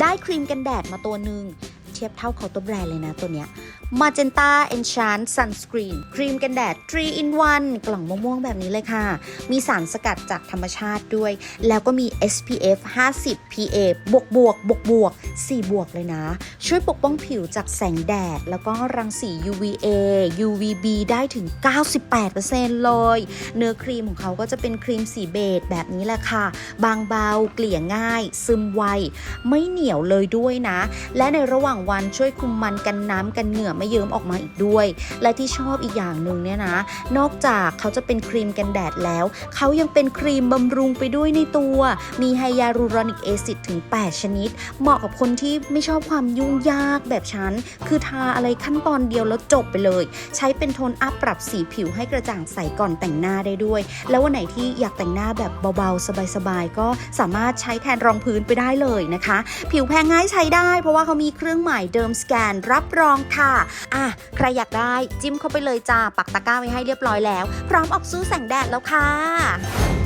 ได้ครีมกันแดดมาตัวหนึ่งเทียบเท่าเขาตัวแบรนด์เลยนะตัวเนี้ย Magenta Enchant Sunscreen ครีมกันแดด 3 in 1 กล่องม่วงๆแบบนี้เลยค่ะ มีสารสกัดจากธรรมชาติด้วย แล้วก็มี SPF 50 PA บวกบวกบวกบวก4 บวกเลยนะ ช่วยปกป้องผิวจากแสงแดด แล้วก็รังสี UVA UVB ได้ถึง 98%เลย เนื้อครีมของเขาก็จะเป็นครีมสีเบจแบบนี้แหละค่ะ บางเบาเกลี่ยง่าย ซึมไว ไม่เหนียวเลยด้วยนะ และในระหว่างวันช่วยคุมมันกันน้ำกันเหงื่อไม่เยิ้มออกมาอีกด้วย และที่ชอบอีกอย่างหนึ่งเนี่ยนะ นอกจากเขาจะเป็นครีมกันแดดแล้ว เขายังเป็นครีมบำรุงไปด้วยในตัว มีไฮยาลูรอนิกแอซิดถึง 8 ชนิด เหมาะกับคนที่ไม่ชอบความยุ่งยากแบบฉัน คือทาอะไรขั้นตอนเดียวแล้วจบไปเลย ใช้เป็นโทนอัพปรับสีผิวให้กระจ่างใสก่อนแต่งหน้าได้ด้วย แล้ววันไหนที่อยากแต่งหน้าแบบเบาๆ สบายๆ ก็สามารถใช้แทนรองพื้นไปได้เลยนะคะ ผิวแพ้ง่ายใช้ได้ เพราะว่าเขามีเครื่องหมายเดิมสแกนรับรองค่ะอะใครอยากได้จิ้มเข้าไปเลยจ้าปักตะกร้าไว้ให้เรียบร้อยแล้ว พร้อมออกสู้แสงแดดแล้วค่ะ